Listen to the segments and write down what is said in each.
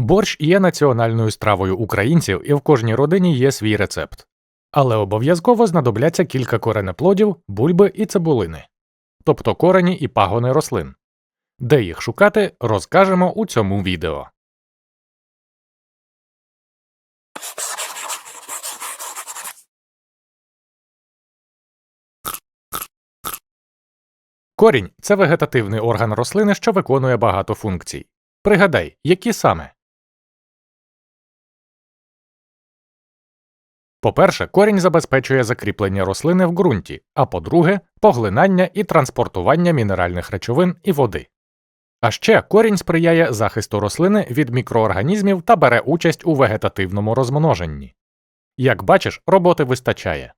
Борщ є національною стравою українців, і в кожній родині є свій рецепт. Але обов'язково знадобляться кілька коренеплодів, бульби і цибулини, тобто корені і пагони рослин. Де їх шукати, розкажемо у цьому відео. Корінь це вегетативний орган рослини, що виконує багато функцій. Пригадай, які саме? По-перше, корінь забезпечує закріплення рослини в ґрунті, а по-друге, поглинання і транспортування мінеральних речовин і води. А ще корінь сприяє захисту рослини від мікроорганізмів та бере участь у вегетативному розмноженні. Як бачиш, роботи вистачає.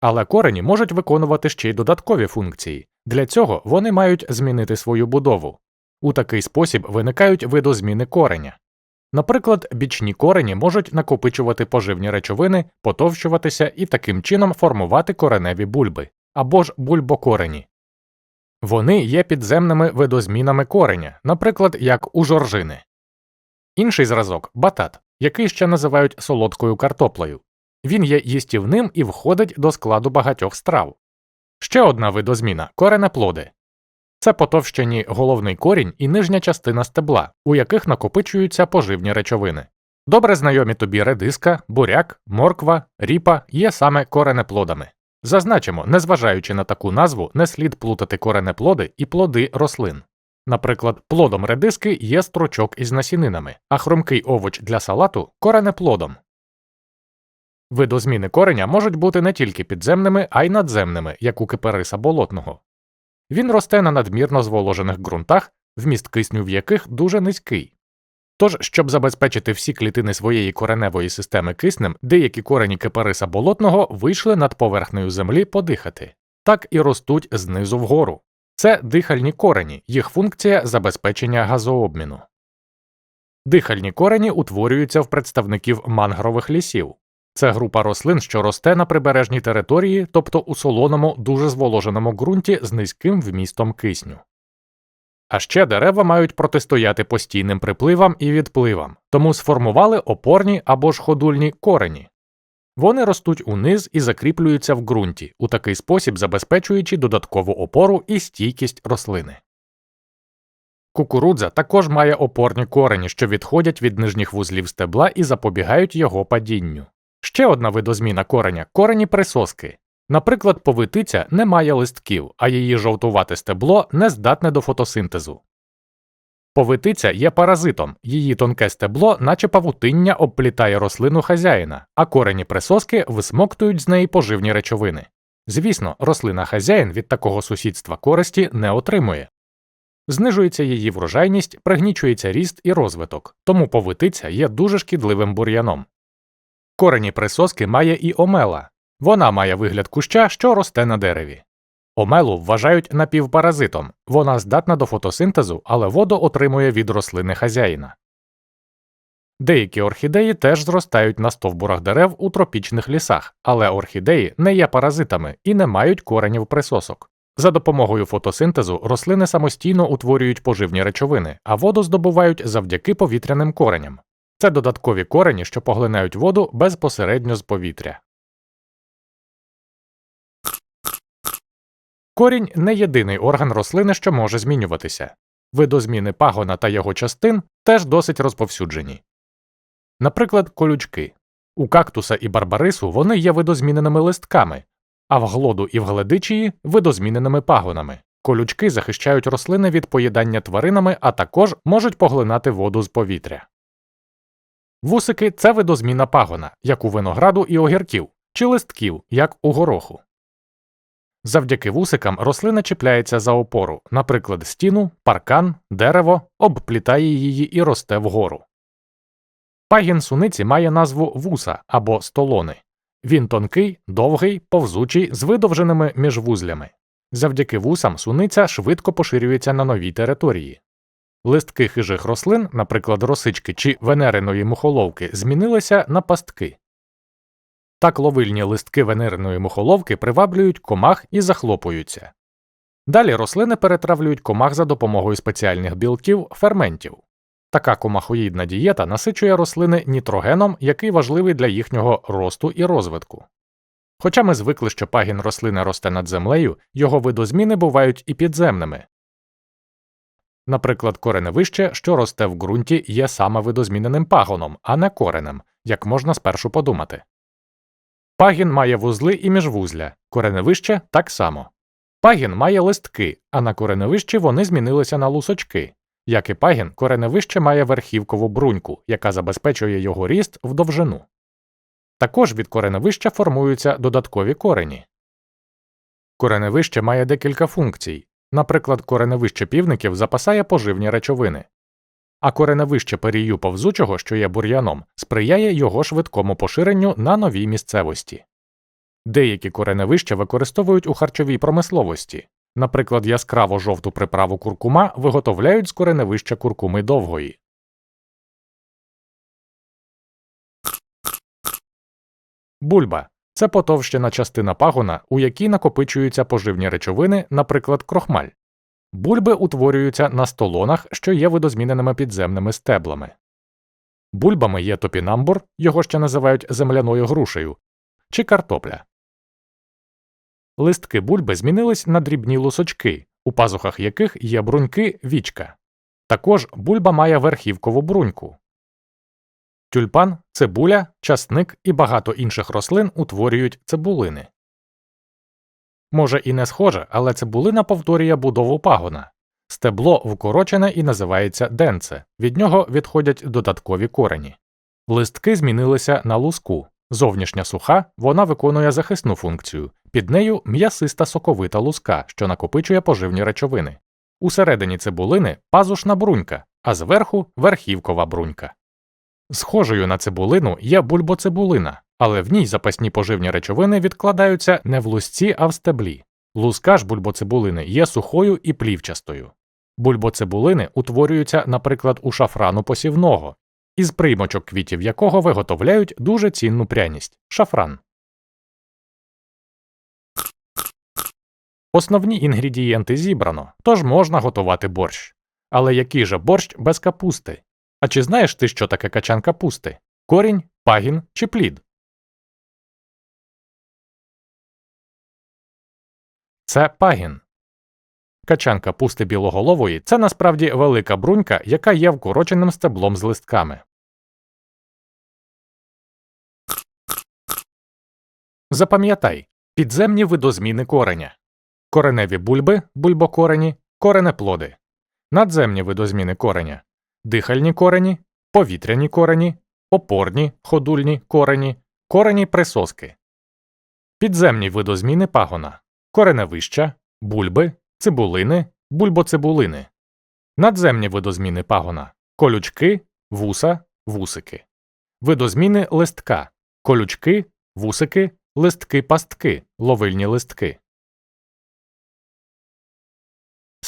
Але корені можуть виконувати ще й додаткові функції. Для цього вони мають змінити свою будову. У такий спосіб виникають видозміни кореня. Наприклад, бічні корені можуть накопичувати поживні речовини, потовщуватися і таким чином формувати кореневі бульби або ж бульбокорені. Вони є підземними видозмінами кореня, наприклад, як у жоржини. Інший зразок батат, який ще називають солодкою картоплею. Він є їстівним і входить до складу багатьох страв. Ще одна видозміна коренеплоди. Це потовщені головний корінь і нижня частина стебла, у яких накопичуються поживні речовини. Добре знайомі тобі редиска, буряк, морква, ріпа є саме коренеплодами. Зазначимо, незважаючи на таку назву, не слід плутати коренеплоди і плоди рослин. Наприклад, плодом редиски є стручок із насінинами, а хрумкий овоч для салату коренеплодом. Видозміни кореня можуть бути не тільки підземними, а й надземними, як у кипариса болотного. Він росте на надмірно зволожених ґрунтах, вміст кисню в яких дуже низький. Тож, щоб забезпечити всі клітини своєї кореневої системи киснем, деякі корені кипариса болотного вийшли над поверхнею землі подихати, так і ростуть знизу вгору. Це дихальні корені, їх функція забезпечення газообміну. Дихальні корені утворюються в представників мангрових лісів. Це група рослин, що росте на прибережній території, тобто у солоному, дуже зволоженому ґрунті з низьким вмістом кисню. А ще дерева мають протистояти постійним припливам і відпливам, тому сформували опорні або ж ходульні корені. Вони ростуть униз і закріплюються в ґрунті, у такий спосіб забезпечуючи додаткову опору і стійкість рослини. Кукурудза також має опорні корені, що відходять від нижніх вузлів стебла і запобігають його падінню. Ще одна видозміна кореня корені присоски. Наприклад, повитиця не має листків, а її жовтувате стебло не здатне до фотосинтезу. Повитиця є паразитом, її тонке стебло, наче павутиння, обплітає рослину хазяїна, а корені присоски висмоктують з неї поживні речовини. Звісно, рослина хазяїн від такого сусідства користі не отримує. Знижується її врожайність, пригнічується ріст і розвиток, тому повитиця є дуже шкідливим бур'яном. Корені присоски має і омела. Вона має вигляд куща, що росте на дереві. Омелу вважають напівпаразитом, вона здатна до фотосинтезу, але воду отримує від рослини хазяїна. Деякі орхідеї теж зростають на стовбурах дерев у тропічних лісах, але орхідеї не є паразитами і не мають коренів присосок. За допомогою фотосинтезу рослини самостійно утворюють поживні речовини, а воду здобувають завдяки повітряним кореням. Це додаткові корені, що поглинають воду безпосередньо з повітря. Корінь не єдиний орган рослини, що може змінюватися. Видозміни пагона та його частин теж досить розповсюджені. Наприклад, колючки. У кактуса і барбарису вони є видозміненими листками, а в глоду і в гледичії видозміненими пагонами. Колючки захищають рослини від поїдання тваринами, а також можуть поглинати воду з повітря. Вусики це видозміна пагона, як у винограду і огірків, чи листків, як у гороху. Завдяки вусикам рослина чіпляється за опору, наприклад, стіну, паркан, дерево, обплітає її і росте вгору. Пагін суниці має назву вуса або столони. Він тонкий, довгий, повзучий, з видовженими міжвузлями. Завдяки вусам суниця швидко поширюється на новій території. Листки хижих рослин, наприклад, росички чи венериної мухоловки, змінилися на пастки. Так ловильні листки венериної мухоловки приваблюють комах і захлопуються. Далі рослини перетравлюють комах за допомогою спеціальних білків ферментів. Така комахоїдна дієта насичує рослини нітрогеном, який важливий для їхнього росту і розвитку. Хоча ми звикли, що пагін рослини росте над землею, його видозміни бувають і підземними. Наприклад, кореневище, що росте в ґрунті, є саме видозміненим пагоном, а не коренем, як можна спершу подумати. Пагін має вузли і міжвузля, кореневище так само. Пагін має листки, а на кореневищі вони змінилися на лусочки. Як і пагін, кореневище має верхівкову бруньку, яка забезпечує його ріст в довжину. Також від кореневища формуються додаткові корені. Кореневище має декілька функцій. Наприклад, кореневище півників запасає поживні речовини, а кореневище перію повзучого, що є бур'яном, сприяє його швидкому поширенню на новій місцевості. Деякі кореневища використовують у харчовій промисловості. Наприклад, яскраво жовту приправу куркума виготовляють з кореневища куркуми довгої. Бульба це потовщена частина пагона, у якій накопичуються поживні речовини, наприклад, крохмаль. Бульби утворюються на столонах, що є видозміненими підземними стеблами. Бульбами є топінамбур, його ще називають земляною грушею, чи картопля. Листки бульби змінились на дрібні лусочки, у пазухах яких є бруньки вічка. Також бульба має верхівкову бруньку. Тюльпан, цибуля, часник і багато інших рослин утворюють цибулини. Може і не схоже, але цибулина повторює будову пагона. Стебло вкорочене і називається денце, від нього відходять додаткові корені. Листки змінилися на луску. Зовнішня суха, вона виконує захисну функцію, під нею м'ясиста соковита луска, що накопичує поживні речовини. Усередині цибулини пазушна брунька, а зверху верхівкова брунька. Схожою на цибулину є бульбоцибулина, але в ній запасні поживні речовини відкладаються не в лусці, а в стеблі. Луска ж бульбоцибулини є сухою і плівчастою. Бульбоцибулини утворюються, наприклад, у шафрану посівного, із приймочок квітів якого виготовляють дуже цінну пряність шафран. Основні інгредієнти зібрано, тож можна готувати борщ. Але який же борщ без капусти? А чи знаєш ти, що таке качан капусти? Корінь, пагін чи плід? Це пагін. Качан капусти білоголової це насправді велика брунька, яка є вкороченим стеблом з листками. Запам'ятай підземні видозміни кореня, кореневі бульби, бульбокорені, коренеплоди, надземні видозміни кореня, дихальні корені, повітряні корені, опорні ходульні корені, корені присоски, підземні видозміни пагона, кореневища, бульби, цибулини, бульбоцибулини, надземні видозміни пагона, колючки, вуса, вусики, видозміни листка, колючки, вусики, листки пастки, ловильні листки.